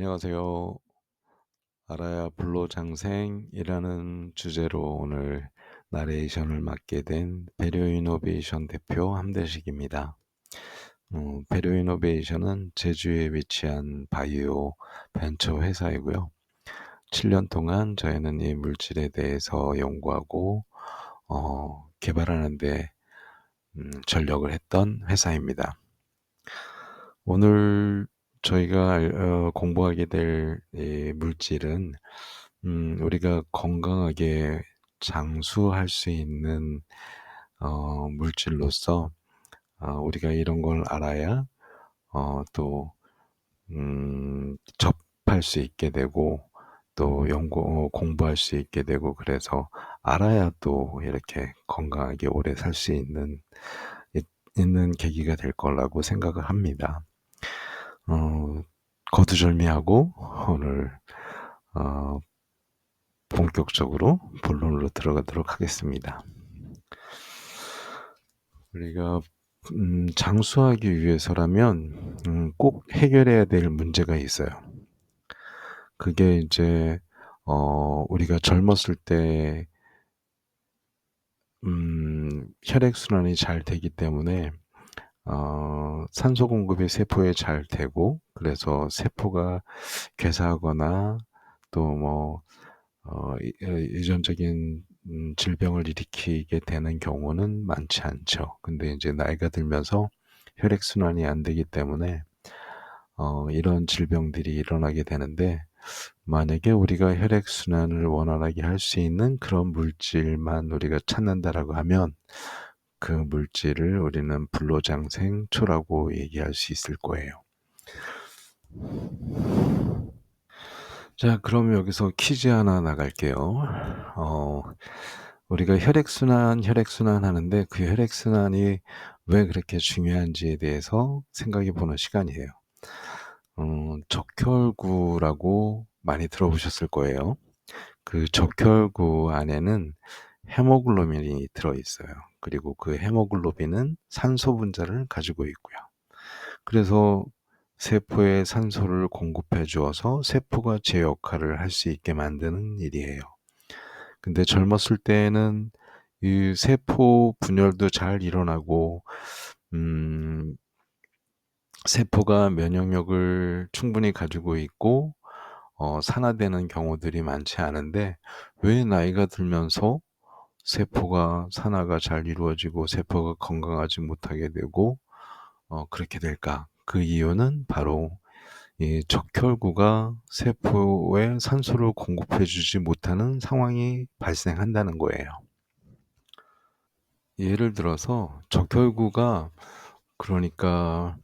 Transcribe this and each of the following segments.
안녕하세요. 알아야 불로장생이라는 주제로 오늘 나레이션을 맡게 된 배려이노베이션 대표 함대식입니다. 음, 배려이노베이션은 제주에 위치한 바이오 벤처 회사이고요. 7년 동안 저희는 이 물질에 대해서 연구하고 어, 개발하는데 음, 전력을 했던 회사입니다. 오늘 저희가 어, 공부하게 될 물질은 음, 우리가 건강하게 장수할 수 있는 어, 물질로서 어, 우리가 이런 걸 알아야 어, 또 음, 접할 수 있게 되고 또 연구 어, 공부할 수 있게 되고 그래서 알아야 또 이렇게 건강하게 오래 살 수 있는 있는 계기가 될 거라고 생각을 합니다. 어, 거두절미하고 오늘 어, 본격적으로 본론으로 들어가도록 하겠습니다. 우리가 음, 장수하기 위해서라면 음, 꼭 해결해야 될 문제가 있어요. 그게 이제 어, 우리가 젊었을 때 음, 혈액순환이 잘 되기 때문에 어, 산소 공급이 세포에 잘 되고 그래서 세포가 괴사하거나 또뭐 어, 유전적인 음, 질병을 일으키게 되는 경우는 많지 않죠. 근데 이제 나이가 들면서 혈액 순환이 안 되기 때문에 어, 이런 질병들이 일어나게 되는데 만약에 우리가 혈액 순환을 원활하게 할 수 있는 그런 물질만 우리가 찾는다라고 하면 그 물질을 우리는 불로장생초라고 얘기할 수 있을 거예요. 자, 그럼 여기서 퀴즈 하나 나갈게요. 어, 우리가 혈액순환, 혈액순환 하는데 그 혈액순환이 왜 그렇게 중요한지에 대해서 생각해 보는 시간이에요. 음, 적혈구라고 많이 들어보셨을 거예요. 그 적혈구 안에는 헤모글로빈이 들어있어요. 그리고 그 헤모글로빈은 산소 분자를 가지고 있고요. 그래서 세포에 산소를 공급해 주어서 세포가 제 역할을 할 수 있게 만드는 일이에요. 근데 젊었을 때는 이 세포 분열도 잘 일어나고, 음, 세포가 면역력을 충분히 가지고 있고, 어, 산화되는 경우들이 많지 않은데, 왜 나이가 들면서 세포가 산화가 잘 이루어지고 세포가 건강하지 못하게 되고 어, 그렇게 될까? 그 이유는 바로 이 적혈구가 세포에 산소를 공급해주지 못하는 상황이 발생한다는 거예요. 예를 들어서 적혈구가 그러니까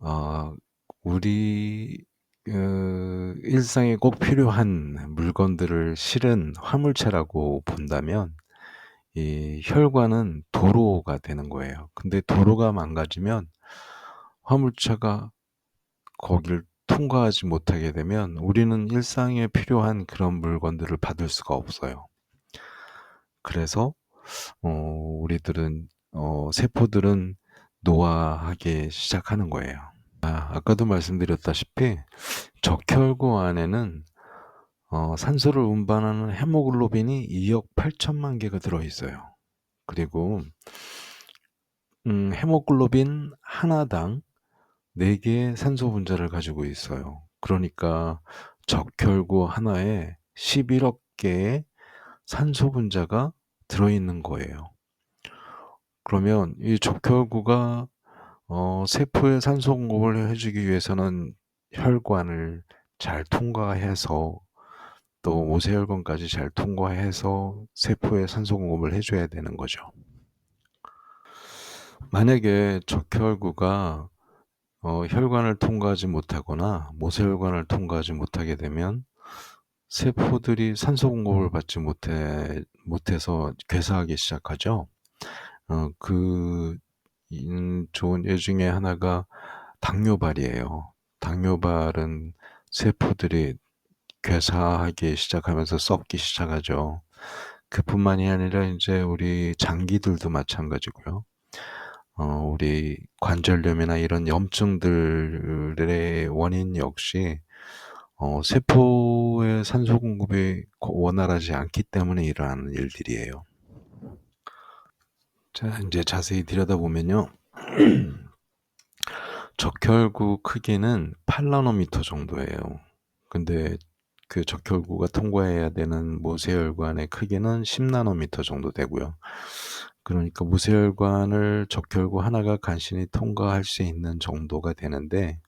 어, 우리 그 일상에 꼭 필요한 물건들을 실은 화물차라고 본다면 이 혈관은 도로가 되는 거예요. 근데 도로가 망가지면 화물차가 거길 통과하지 못하게 되면 우리는 일상에 필요한 그런 물건들을 받을 수가 없어요. 그래서 어, 우리들은 어, 세포들은 노화하기 시작하는 거예요. 아, 아까도 말씀드렸다시피 적혈구 안에는 어, 산소를 운반하는 헤모글로빈이 2억 8천만 개가 들어있어요. 그리고 음, 헤모글로빈 하나당 4개의 산소 분자를 가지고 있어요. 그러니까 적혈구 하나에 11억 개의 산소 분자가 들어있는 거예요. 그러면 이 적혈구가 어, 세포에 산소 공급을 해주기 위해서는 혈관을 잘 통과해서 또 모세혈관까지 잘 통과해서 세포에 산소 공급을 해줘야 되는 거죠. 만약에 적혈구가 어, 혈관을 통과하지 못하거나 모세혈관을 통과하지 못하게 되면 세포들이 산소 공급을 받지 못해 못해서 괴사하기 시작하죠. 어, 그 좋은 예 중에 하나가 당뇨발이에요. 당뇨발은 세포들이 괴사하기 시작하면서 썩기 시작하죠. 그뿐만이 아니라 이제 우리 장기들도 마찬가지고요. 어, 우리 관절염이나 이런 염증들의 원인 역시 어 세포의 산소 공급이 원활하지 않기 때문에 일어나는 일들이에요. 자 인제 자세히 들여다보면요. 적혈구 크기는 8 나노미터 정도예요. 근데 그 적혈구가 통과해야 되는 모세혈관의 크기는 10나노미터 정도 되고요. 그러니까 모세혈관을 적혈구 하나가 간신히 통과할 수 있는 정도가 되는데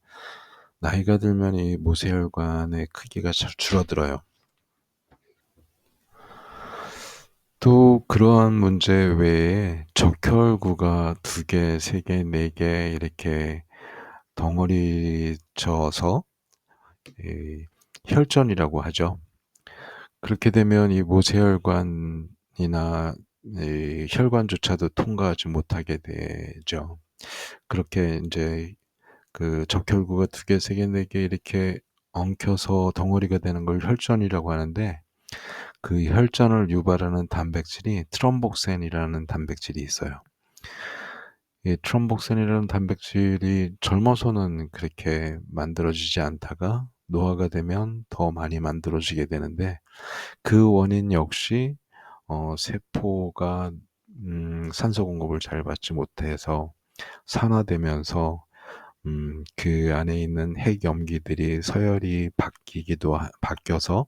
나이가 들면 이 모세혈관의 크기가 줄어들어요. 또 그러한 문제 외에 적혈구가 2개, 3개, 4개 이렇게 덩어리 져서 이 혈전이라고 하죠. 그렇게 되면 이 모세혈관이나 이 혈관조차도 통과하지 못하게 되죠. 그렇게 인제 그 적혈구가 2개, 3개, 4개 이렇게 엉켜서 덩어리가 되는 걸 혈전이라고 하는데 그 혈전을 유발하는 단백질이 트롬복센이라는 단백질이 있어요. 이 트롬복센이라는 단백질이 젊어서는 그렇게 만들어지지 않다가 노화가 되면 더 많이 만들어지게 되는데 그 원인 역시 어 세포가 음 산소 공급을 잘 받지 못해서 산화되면서 음 그 안에 있는 핵염기들이 서열이 바뀌기도 하 바뀌어서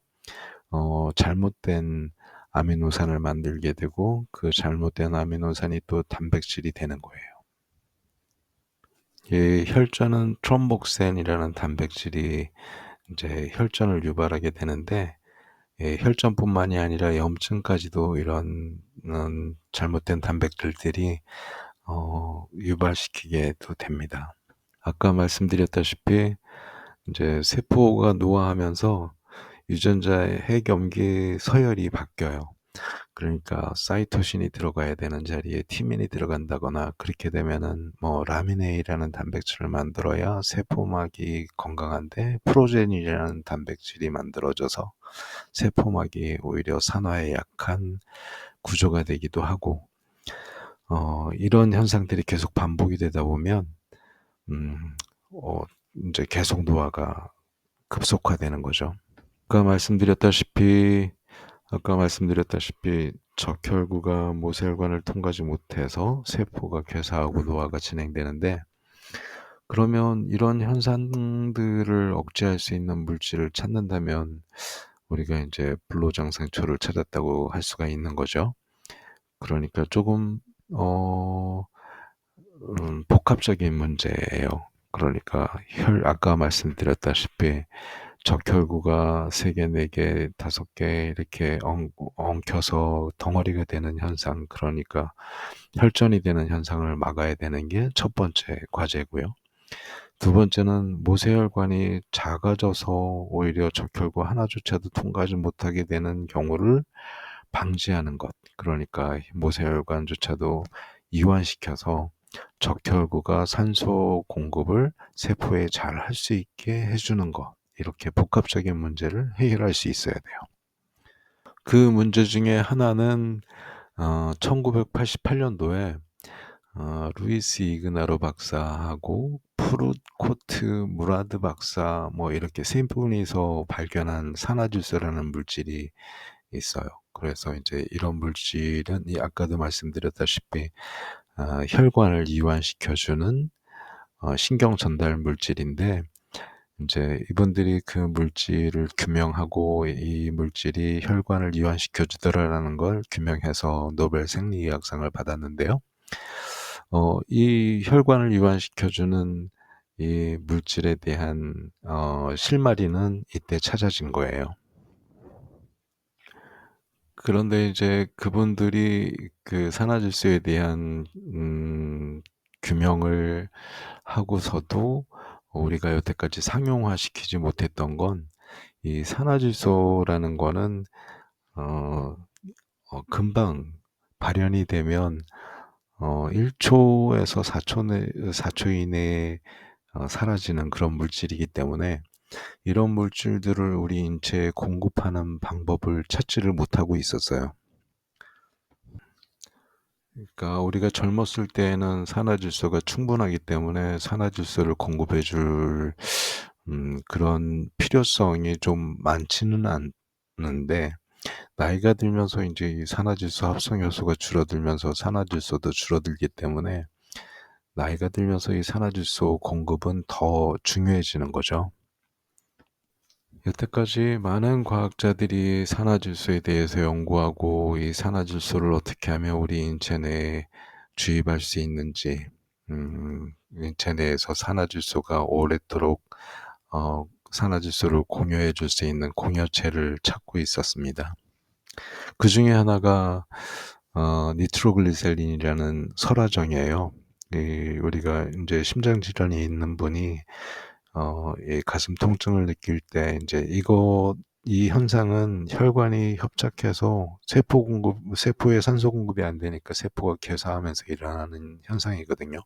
어 잘못된 아미노산을 만들게 되고 그 잘못된 아미노산이 또 단백질이 되는 거예요. 이 혈전은 트롬복센이라는 단백질이 인제 혈전을 유발하게 되는데 예 혈전뿐만이 아니라 염증까지도 이런 음 잘못된 단백질들이 어 유발시키게도 됩니다. 아까 말씀드렸다시피 인제 세포가 노화하면서 유전자의 핵염기 서열이 바뀌어요. 그러니까 사이토신이 들어가야 되는 자리에 티민이 들어간다거나 그렇게 되면은 뭐 라미네이라는 단백질을 만들어야 세포막이 건강한데 프로제닌이라는 단백질이 만들어져서 세포막이 오히려 산화에 약한 구조가 되기도 하고 어 이런 현상들이 계속 반복이 되다 보면 음어 인제 계속 노화가 급속화되는 거죠. 아까 말씀드렸다시피 아까 말씀드렸다시피 적혈구가 모세혈관을 통과하지 못해서 세포가 괴사하고 노화가 진행되는데 그러면 이런 현상들을 억제할 수 있는 물질을 찾는다면 우리가 인제 불로장생초를 찾았다고 할 수가 있는 거죠. 그러니까 쪼금 어 음 복합적인 문제예요. 그러니까 혈 아까 말씀드렸다시피 적혈구가 3개, 4개, 5개 이렇게 엉 엉켜서 덩어리가 되는 현상 그러니까 혈전이 되는 현상을 막아야 되는 게 첫 번째 과제고요. 두 번째는 모세혈관이 작아져서 오히려 적혈구 하나조차도 통과하지 못하게 되는 경우를 방지하는 것. 그러니까 모세혈관조차도 이완시켜서 적혈구가 산소 공급을 세포에 잘 할 수 있게 해 주는 것. 이렇게 복합적인 문제를 해결할 수 있어야 돼요. 그 문제 중에 하나는 어 1988년도에 어 루이스 이그나로 박사하고 프루코트 무라드 박사 뭐 이렇게 세 분이서 발견한 산화질소라는 물질이 있어요. 그래서 인제 이런 물질은 이 아까도 말씀드렸다시피 어 혈관을 이완시켜 주는 어 신경 전달 물질인데 인제 이분들이 그 물질을 규명하고 이 물질이 혈관을 이완시켜 주더라라는 걸 규명해서 노벨 생리의학상을 받았는데요. 어 이 혈관을 이완시켜 주는 이 물질에 대한 어 실마리는 이때 찾아진 거예요. 그런데 이제 그분들이 그 산화질소에 대한 음 규명을 하고서도 우리가 여태까지 상용화시키지 못했던 건 이 산화질소라는 거는 어 어 금방 발현이 되면 어 1 초에서 4초 내 4초 이내에 어 사라지는 그런 물질이기 때문에 이런 물질들을 우리 인체에 공급하는 방법을 찾지를 못하고 있었어요. 그러니까 우리가 젊었을 때에는 산화질소가 충분하기 때문에 산화질소를 공급해 줄 음 그런 필요성이 좀 많지는 않은데 나이가 들면서 인제 이 산화질소 합성 요소가 줄어들면서 산화질소도 줄어들기 때문에 나이가 들면서 이 산화질소 공급은 더 중요해지는 거죠. 여태까지 많은 과학자들이 산화질소에 대해서 연구하고 이 산화질소를 어떻게 하면 우리 인체 내에 주입할 수 있는지 음 인체 내에서 산화질소가 오래도록 어 산화질소를 공유해 줄 수 있는 공여체를 찾고 있었습니다. 그 중에 하나가 어 니트로글리세린이라는 설화정이에요. 이 우리가 인제 심장 질환이 있는 분이 어 이 가슴 통증을 느낄 때 인제 이거 이 현상은 혈관이 협착해서 세포 공급 세포에 산소 공급이 안 되니까 세포가 괴사하면서 일어나는 현상이거든요.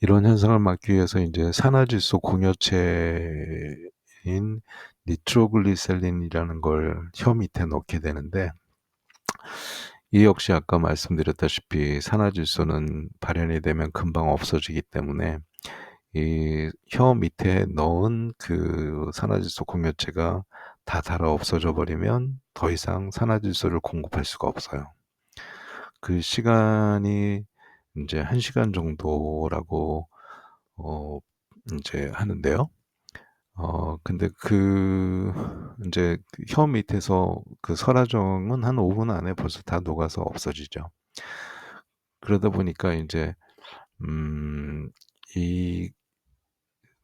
이런 현상을 막기 위해서 인제 산화질소 공여체인 니트로글리세린이라는 걸 혀 밑에 넣게 되는데 이 역시 아까 말씀드렸다시피 산화질소는 발현이 되면 금방 없어지기 때문에 이 혀 밑에 넣은 그 산화질소 공여체가 다 닳아 없어져 버리면 더 이상 산화질소를 공급할 수가 없어요. 그 시간이 인제 1 시간 정도라고 어 인제 하는데요. 어 근데 그 인제 그혀 밑에서 그 설화정은 한 5 분 안에 벌써 다 녹아서 없어지죠. 그러다 보니까 인제 음 이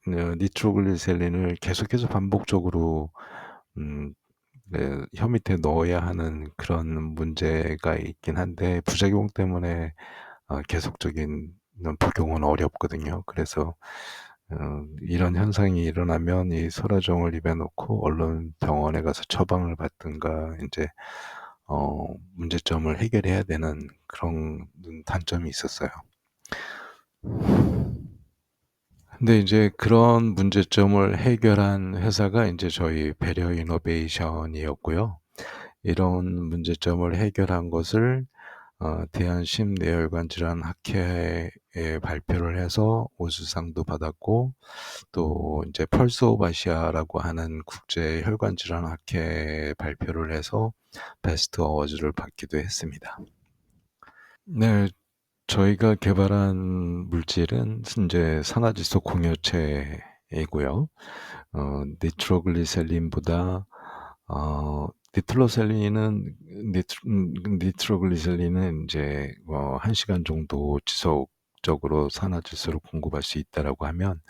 어 니트로글리세린을 계속해서 반복적으로 음 네 혀 밑에 넣어야 하는 그런 문제가 있긴 한데 부작용 때문에 어 계속적인 복용은 어렵거든요. 그래서 어 이런 현상이 일어나면 이 설화정을 입에 넣고 얼른 병원에 가서 처방을 받든가 인제 어 문제점을 해결해야 되는 그런 단점이 있었어요. 근데 인제 그런 문제점을 해결한 회사가 인제 저희 배려 이노베이션이었고요. 이런 문제점을 해결한 것을 어 대한 심뇌혈관 질환 학회에 발표를 해서 우수상도 받았고 또 인제 펄스 오브 아시아라고 하는 국제 혈관 질환 학회에 발표를 해서 베스트 어워즈를 받기도 했습니다. 네. 저희가 개발한 물질은 인제 산화질소 공여체이고요. 어 니트로글리세린보다 어 니트로셀린은 니트 음 니트로글리세린은 인제 뭐 '1 시간 정도 지속적으로 산화질소를 공급할 수 있다.'라고 하면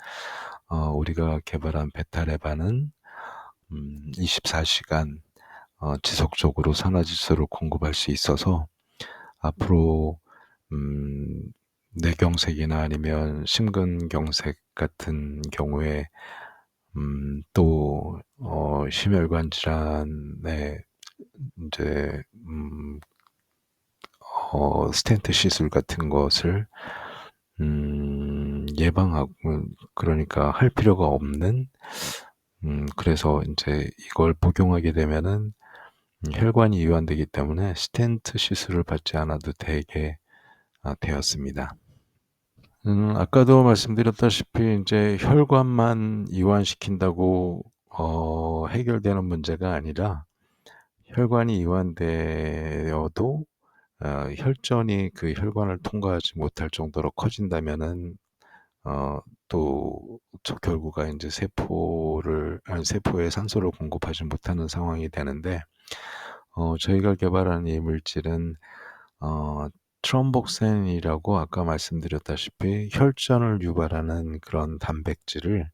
어 우리가 개발한 베타레반은 음 24 시간 어 지속적으로 산화질소를 공급할 수 있어서 앞으로 음 뇌경색이나 아니면 심근경색 같은 경우에 음 또 어 심혈관 질환에 인제 음 어 스텐트 시술 같은 것을 음 예방하고 그러니까 할 필요가 없는 음 그래서 인제 이걸 복용하게 되면은 음 혈관이 이완되기 때문에 스텐트 시술을 받지 않아도 되게 아 되었습니다. 음 아까도 말씀드렸다시피 인제 혈관만 이완시킨다고 어 해결되는 문제가 아니라 혈관이 이완되어도 어 혈전이 그 혈관을 통과하지 못할 정도로 커진다면은 어또저 결국은 인제 세포를 아니 세포에 산소를 공급하지 못하는 상황이 되는데 어 저희가 개발한 이 물질은 어 트롬복산이라고 아까 말씀드렸다시피 혈전을 유발하는 그런 단백질을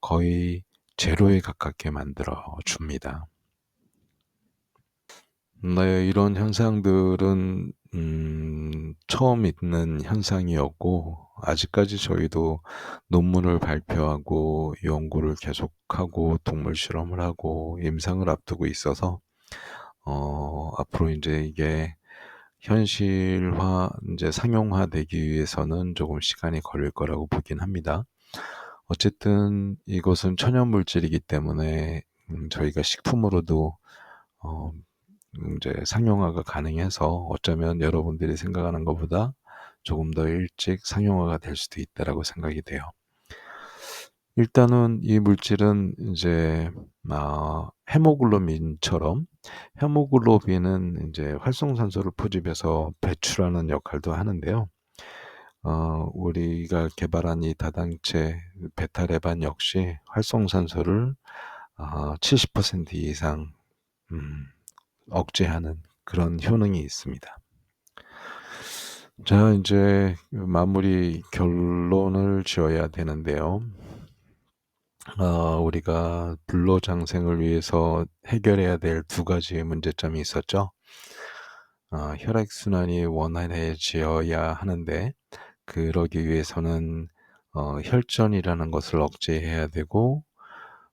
거의 제로에 가깝게 만들어 줍니다. 네. 이런 현상들은 음 처음 있는 현상이었고 아직까지 저희도 논문을 발표하고 연구를 계속하고 동물 실험을 하고 임상을 앞두고 있어서 어 앞으로 인제 이게 현실화 인제 상용화되기 위해서는 조금 시간이 걸릴 거라고 보긴 합니다. 어쨌든 이것은 천연 물질이기 때문에 음 저희가 식품으로도 어 인제 상용화가 가능해서 어쩌면 여러분들이 생각하는 것보다 조금 더 일찍 상용화가 될 수도 있다라고 생각이 돼요. 일단은 이 물질은 이제 아 헤모글로빈처럼 헤모글로빈은 인제 활성산소를 포집해서 배출하는 역할도 하는데요. 어 우리가 개발한 이 다당체 베타레반 역시 활성산소를 아 70% 이상 음 억제하는 그런 효능이 있습니다. 자 인제 마무리 결론을 지어야 되는데요. 어 우리가 불로장생을 위해서 해결해야 될두 가지의 문제점이 있었죠. 어 혈액 순환이 원활해져야 하는데 그러기 위해서는 어 혈전이라는 것을 억제해야 되고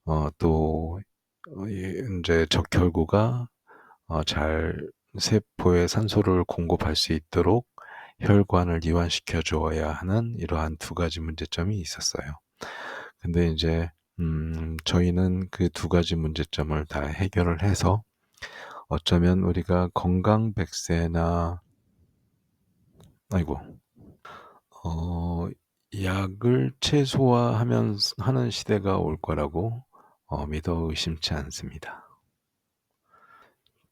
어 또 어 이 인제 적혈구가 어 잘 세포에 산소를 공급할 수 있도록 혈관을 이완시켜 주어야 하는 이러한 두 가지 문제점이 있었어요. 근데 인제 음 저희는 그 두 가지 문제점을 다 해결을 해서 어쩌면 우리가 건강 100세나 아이고. 어 약을 최소화하면 하는 시대가 올 거라고 어 믿어 의심치 않습니다.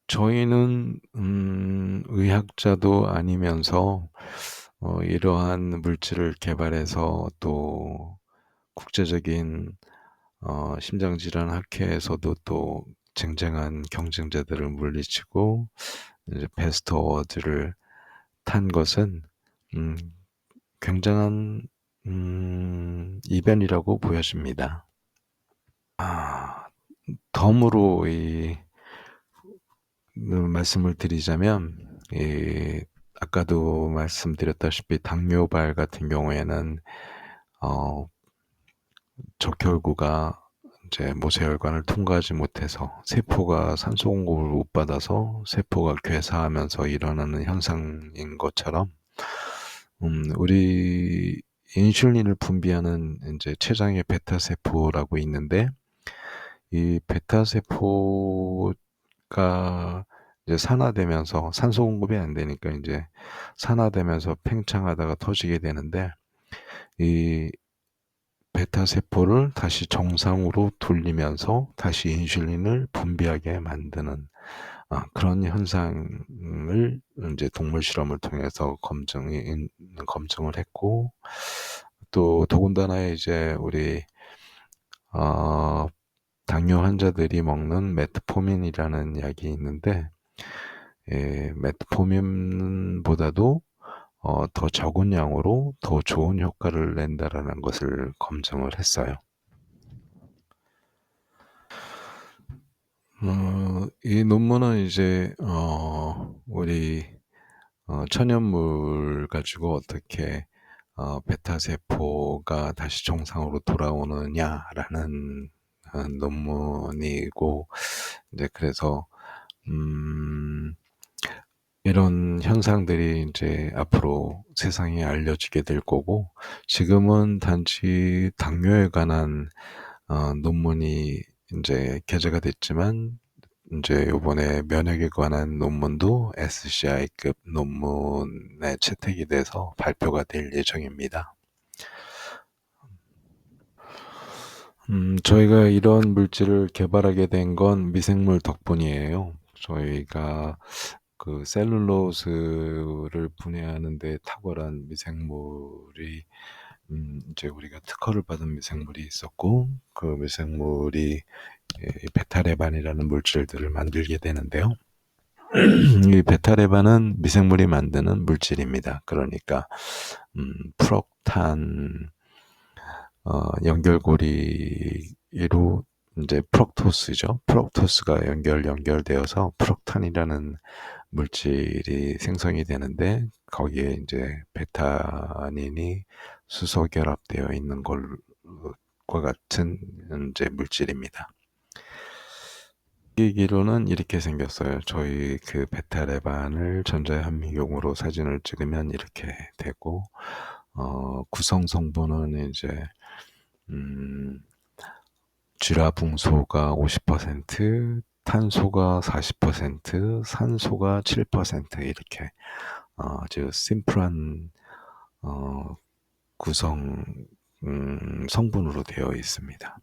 저희는 음 의학자도 아니면서 어 이러한 물질을 개발해서 또 국제적인 어 심장질환 학회에서도 또 쟁쟁한 경쟁자들을 물리치고 이제 베스트 어워드를 탄 것은 음 굉장한 음 이변이라고 보여집니다. 아 덤으로 이음 말씀을 드리자면 이 아까도 말씀드렸다시피 당뇨발 같은 경우에는 어 적혈구가 인제 모세혈관을 통과하지 못해서 세포가 산소 공급을 못 받아서 세포가 괴사하면서 일어나는 현상인 것처럼 음 우리 인슐린을 분비하는 인제 췌장의 베타 세포라고 있는데 이 베타 세포가 이제 산화되면서 산소 공급이 안 되니까 인제 산화되면서 팽창하다가 터지게 되는데 이 베타 세포를 다시 정상으로 돌리면서 다시 인슐린을 분비하게 만드는 아 그런 현상을 인제 동물 실험을 통해서 검증이 검증을 했고 또 더군다나 이제 우리 어 당뇨 환자들이 먹는 메트포민이라는 약이 있는데 예 메트포민보다도 어 더 적은 양으로 더 좋은 효과를 낸다라는 것을 검증을 했어요. 어 이 논문은 이제 어 우리 어 천연물 가지고 어떻게 어 베타 세포가 다시 정상으로 돌아오느냐라는 어 논문이고 인제 그래서 음 이런 현상들이 인제 앞으로 세상에 알려지게 될 거고 지금은 단지 당뇨에 관한 어 논문이 인제 게재가 됐지만 인제 요번에 면역에 관한 논문도 SCI급 논문에 채택이 돼서 발표가 될 예정입니다. 음 저희가 이런 물질을 개발하게 된 건 미생물 덕분이에요. 저희가 그 셀룰로스를 분해하는 데 탁월한 미생물이 음 이제 우리가 특허를 받은 미생물이 있었고 그 미생물이 이 베타레반이라는 물질들을 만들게 되는데요. 이 베타레반은 미생물이 만드는 물질입니다. 그러니까 음 프록탄 어 연결고리로 인제 프럭토스죠. 프럭토스가 연결 연결되어서 프록탄이라는 물질이 생성이 되는데 거기에 인제 베타닌이 수소 결합되어 있는 걸과 같은 인제 물질입니다. 기기로는 이렇게 생겼어요. 저희 그 베타레반을 전자현미경으로 사진을 찍으면 이렇게 되고 어 구성 성분은 이제 음 쥐라붕소가 50% 탄소가 40% 산소가 7% 이렇게 어 아주 심플한 어 구성을 음, 성분으로 되어 있습니다.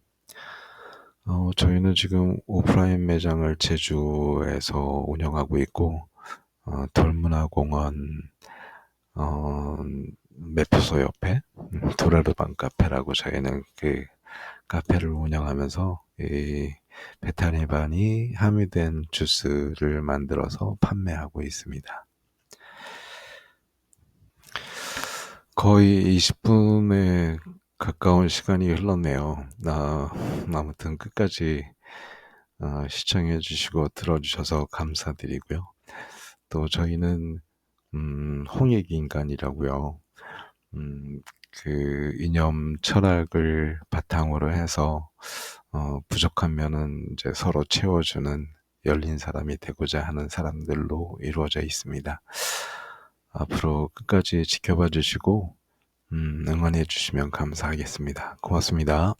어, 저희는 지금 오프라인 매장을 제주에서 운영하고 있고, 어, 돌문화공원, 어, 매표소 옆에 음, 도라르방 카페라고 저희는 그 카페를 운영하면서 이 베타니반이 함유된 주스를 만들어서 판매하고 있습니다. 거의 20분에 가까운 시간이 흘렀네요. 아, 아무튼 끝까지 어, 시청해 주시고 들어주셔서 감사드리고요. 또 저희는 음, 홍익 인간이라고요. 음, 그 이념 철학을 바탕으로 해서 어, 부족한 면은 이제 서로 채워주는 열린 사람이 되고자 하는 사람들로 이루어져 있습니다. 앞으로 끝까지 지켜봐 주시고 음, 응원해 주시면 감사하겠습니다. 고맙습니다.